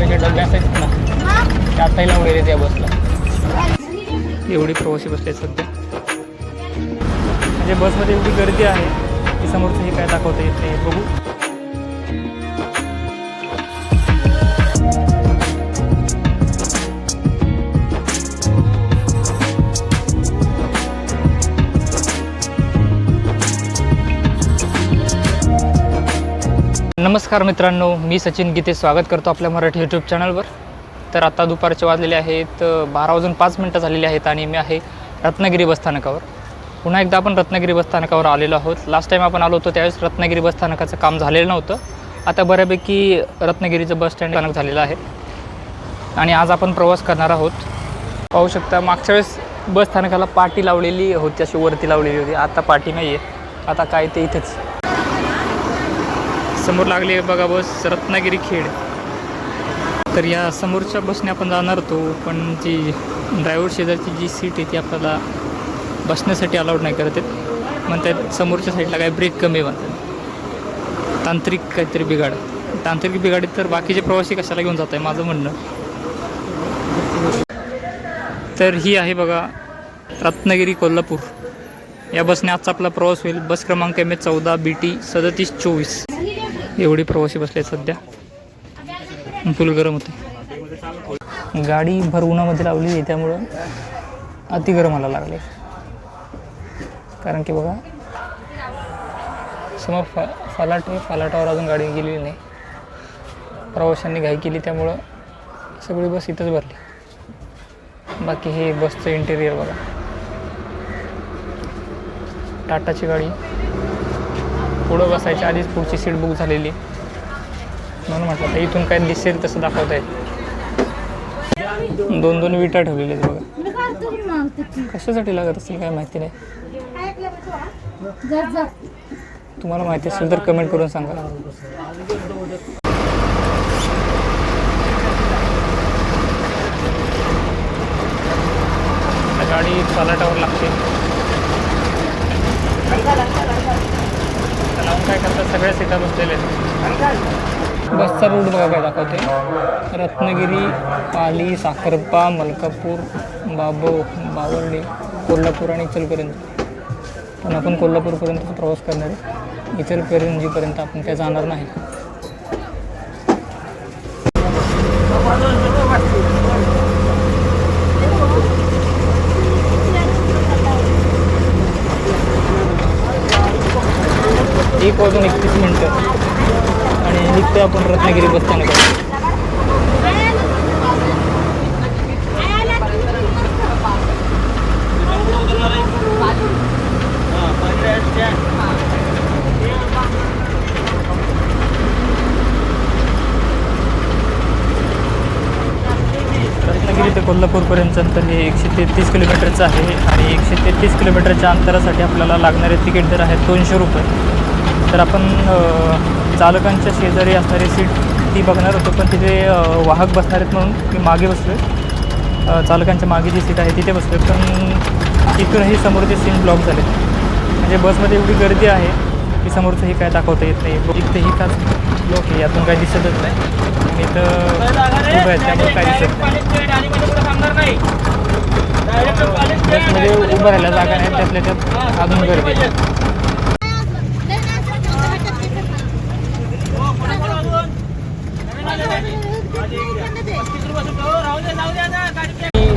वायफायचे डबे असायचे ना. ते आताही लावलेले त्या बसला. एवढी प्रवासी बसले सध्या. म्हणजे बसमध्ये एवढी गर्दी आहे की समोरचं हे काय दाखवता येत नाही बघू. नमस्कार मित्रांनो मी सचिन गीते स्वागत करतो आपल्या मराठी यूट्यूब चॅनलवर तर आता दुपारचे वाजलेले आहेत बारा वाजून पाच मिनटं झालेली आहेत आणि मी आहे रत्नागिरी बसस्थानकावर पुन्हा एकदा आपण रत्नागिरी बसस्थानकावर आलेलो आहोत. लास्ट टाईम आपण आलो होतो त्यावेळेस रत्नागिरी बसस्थानकाचं काम झालेलं नव्हतं. आता बऱ्यापैकी रत्नागिरीचं बस स्टँड स्थानक झालेलं आहे. आणि आज आपण प्रवास करणार आहोत. पाहू शकता मागच्या वेळेस बस स्थानकाला पाटी लावलेली होती अशी वरती लावलेली होती. आता पाटी नाही आहे आता काय ते इथेच. समोर लागली आहे बघा बस रत्नागिरी खेड. तर या समोरच्या बसने आपण जाणार होतो पण जी ड्रायव्हर शेजारची जी सीट आहे ती आपल्याला बसण्यासाठी अलाउड नाही करत आहेत. म्हणतात समोरच्या साईडला काय ब्रेक कमी म्हणतात. तांत्रिक काहीतरी बिघाड. तांत्रिक बिघाडीत तर बाकीचे प्रवासी कशाला घेऊन जात आहे माझं म्हणणं. तर ही आहे बघा रत्नागिरी कोल्हापूर. या बसने आजचा आपला प्रवास होईल. बस क्रमांक एम ए चौदा बी टी सदतीस चोवीस. एवढी प्रवासी बसले आहेत सध्या. फुल गरम होते गाडी भर उन्हामध्ये लावली आहे त्यामुळं अति गरम व्हायला लागले कारण की बघा समोर फा फालाट आहे फालाटावर अजून गाडी गेलेली नाही. प्रवाशांनी घाई केली त्यामुळं सगळी बस इथंच भरली. बाकी हे बसचं इंटेरियर बघा. टाटाची गाडी. पुढं बसायच्या आधीच पुढची सीट बुक झालेली. आहे. म्हणून म्हटलं आता इथून काय दिसेल तसं दाखवता येईल दोन दोन विटा ठेवलेल्या आहेत बघा. कशासाठी लागत असेल काय माहिती नाही. तुम्हाला माहिती असेल तर कमेंट करून सांगा. गाडी फलाटावर लागते. लावून काय करतात सगळ्या सीटा बसलेल्या आहेत. बसचा रूट बघा काय दाखवते. रत्नागिरी पाली साखरपा मलकापूर बाबो बावर्डी कोल्हापूर आणि इचलपर्यंत पण आपण कोल्हापूरपर्यंत प्रवास करणार आहे. इचलकरंजीपर्यंत आपण काय जाणार नाही. एक वाजून एकतीस मिनटं. आणि निघतो आपण रत्नागिरी बसताना रत्नागिरी ते कोल्हापूरपर्यंत अंतर हे एकशे तेहतीस किलोमीटरचं आहे. आणि एकशे तेहतीस किलोमीटरच्या अंतरासाठी आपल्याला लागणारे तिकीट दर आहेत दोनशे रुपये. तर आपण चालकांच्या शेजारी असणारी सीट ती बघणार होतो. पण तिथे वाहक बसणार आहेत म्हणून मी मागे बसलो आहे चालकांच्या मागे जी सीट आहे तिथे बसलो पण तिथूनही समोरचे सीन ब्लॉक झाले म्हणजे बसमध्ये एवढी गर्दी आहे की समोरचं हे काय दाखवता येत नाही. इथेही काच ब्लॉक आहे यातून काय दिसतच नाही. मी तर उभं आहे त्यामुळे काय दिसत नाही. बसमध्ये उभं राहायला जागा नाही त्यातल्या त्यात अजून गर्दी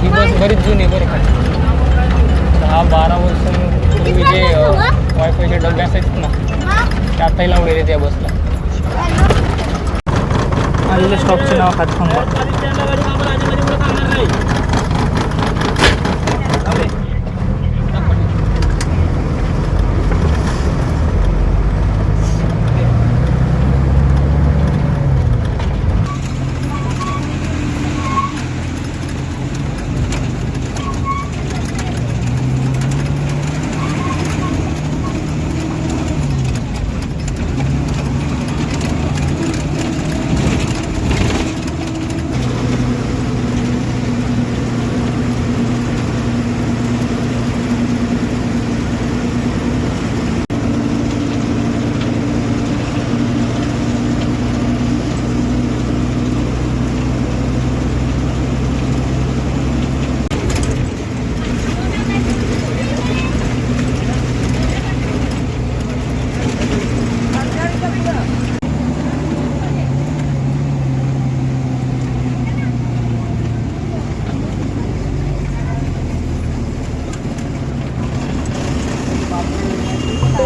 ही बस बरीच जुनी आहे बरं का दहा बारा वर्षांपूर्वी जे वायफायचे डबे असायचे ना ते आताही लावलेले त्या बसला आलेल्या स्टॉपचे नाव हातखंबा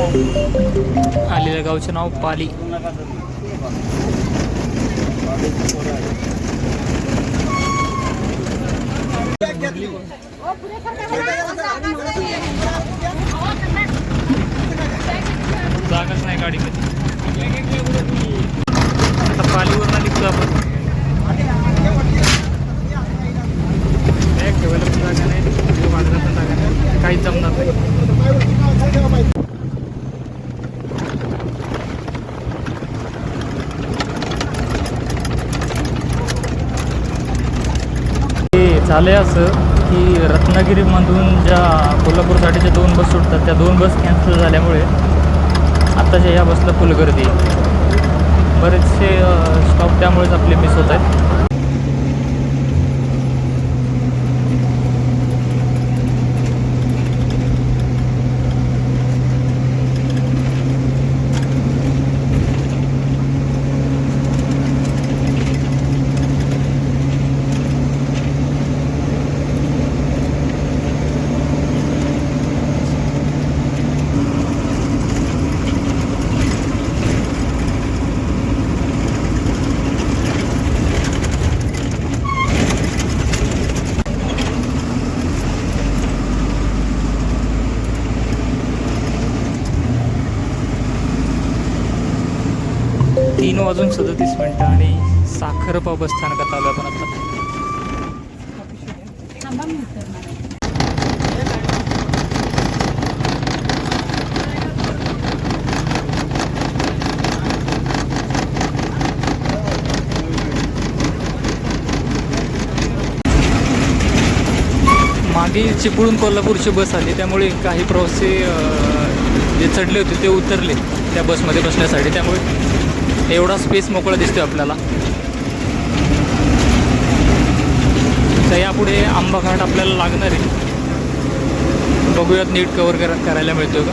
आलेल्या गावचं नाव पाली. जागाच नाही गाडी कधी आता पालीवर ना निघतो आपण? ठेवायला पण जागा नाही व्हिडिओ पण जागा नाही काहीच जमणार नाही. झालं आहे असं की रत्नागिरीमधून ज्या कोल्हापूरसाठीच्या दोन बस सुटतात त्या दोन बस कॅन्सल झाल्यामुळे आत्ताच्या या बसला फुल गर्दी आहे. बरेचसे स्टॉप त्यामुळेच आपले मिस होत आहेत तीन वाजून सदतीस मिनटं आणि साखरपा बस स्थानकात आलो आपण आता. मागे चिपळून कोल्हापूरची बस आली त्यामुळे काही प्रवासी जे चढले होते ते उतरले त्या बसमध्ये बसण्यासाठी. त्यामुळे एवढा स्पेस मोकळा दिसतोय आपल्याला. तर यापुढे आंबा घाट आपल्याला लागणार आहे. बघूयात नीट कवर करा करायला मिळतोय का?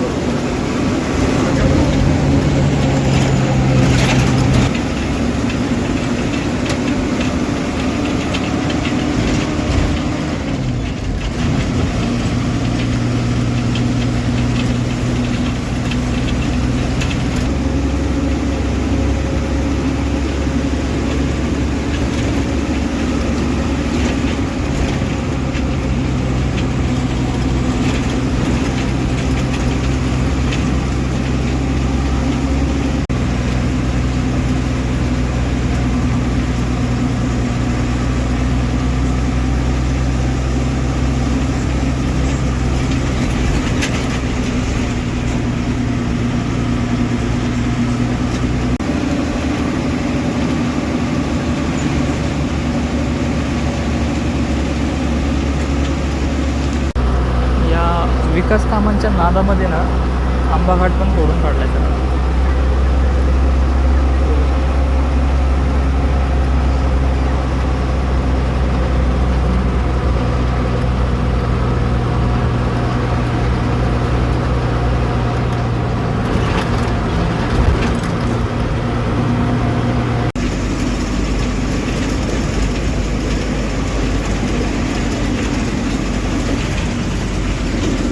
नादामध्ये ना आंबा घाट पण तोडून काढलाय सर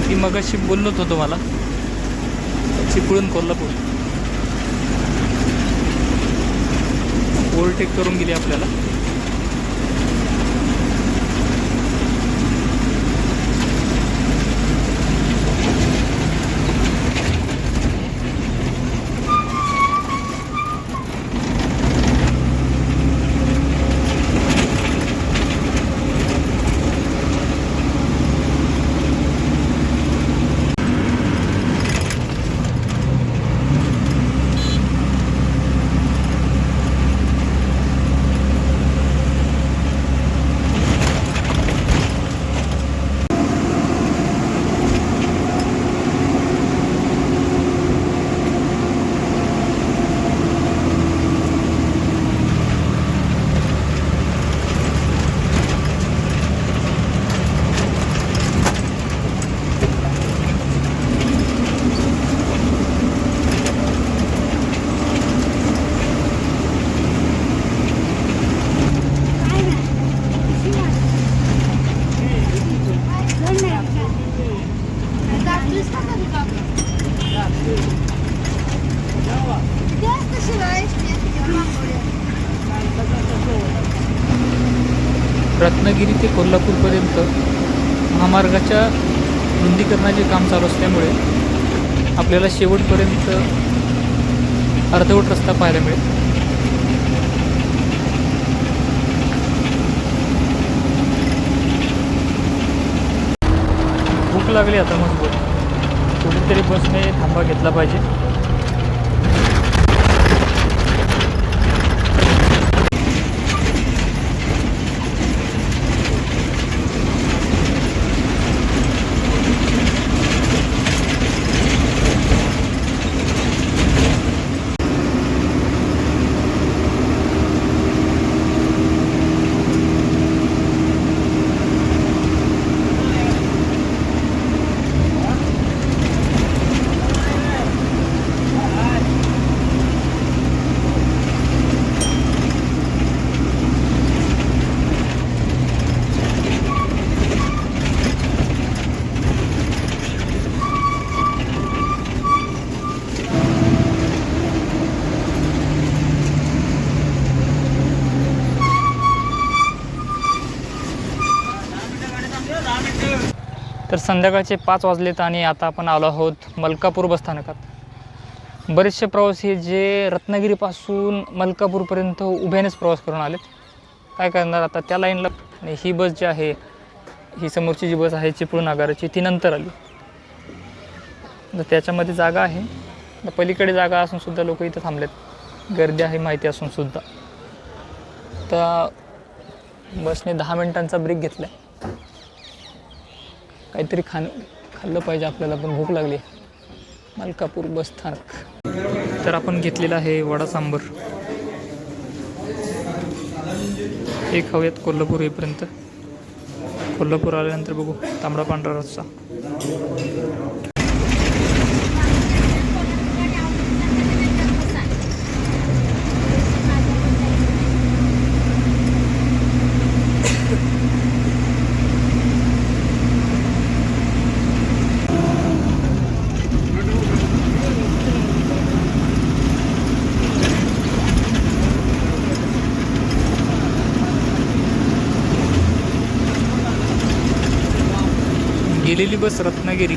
ती मगाशी बोललोच होतो मला. चिपळून कोल्हापूर. ओव्हरटेक करून गेली आपल्याला. रत्नागिरी ते कोल्हापूरपर्यंत महामार्गाच्या रुंदीकरणाचे काम चालू असल्यामुळे आपल्याला शेवटपर्यंत अर्धवट रस्ता पाहायला मिळेल. भूक लागली आता मजबूत. कुठेतरी बसने थांबा घेतला पाहिजे तर संध्याकाळचे पाच वाजलेत आणि आता आपण आलो आहोत मलकापूर बसस्थानकात बरेचसे प्रवासी जे रत्नागिरीपासून मलकापूरपर्यंत उभ्यानेच प्रवास करून आलेत. काय करणार आता त्या लाईनला? आणि ही बस जी आहे ही समोरची जी बस आहे चिपळूण आगाराची ती नंतर आली. तर त्याच्यामध्ये जागा आहे. तर पलीकडे जागा असूनसुद्धा लोक इथं थांबलेत. गर्दी आहे माहिती असूनसुद्धा तर बसने दहा मिनिटांचा ब्रेक घेतला आहे काहीतरी खाण खाल्लं पाहिजे आपल्याला पण भूक लागली. मलकापूर बस स्थानक. तर आपण घेतलेला आहे वडा सांबर. हे खाऊयात कोल्हापूर येईपर्यंत. कोल्हापूर आल्यानंतर बघू तांबडा पांढरा रस्सा. गेलेली बस रत्नागिरी.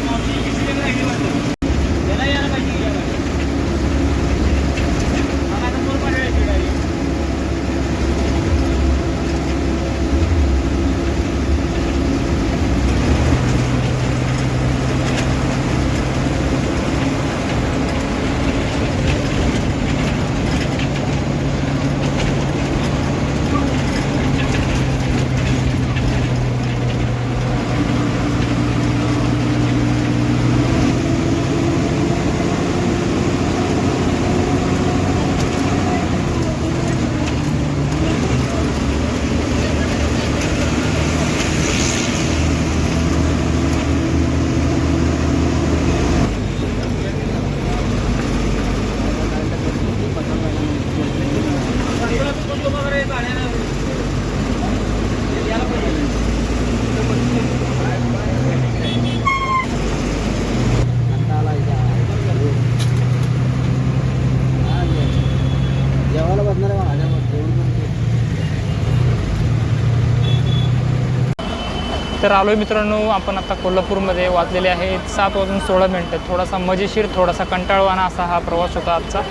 तर आलो आहे मित्रांनो आपण आता कोल्हापूरमध्ये वाजलेले आहेत. सात वाजून सोळा मिनटं. थोडासा मजेशीर थोडासा कंटाळवाणा असा हा प्रवास होता आजचा.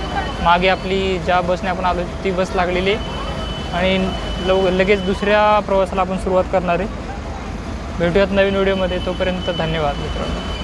मागे आपली ज्या बसने आपण आलो ती बस लागलेली आहे. आणि लव लगेच दुसऱ्या प्रवासाला आपण सुरुवात करणार आहे. भेटूयात नवीन व्हिडिओमध्ये. तोपर्यंत धन्यवाद मित्रांनो.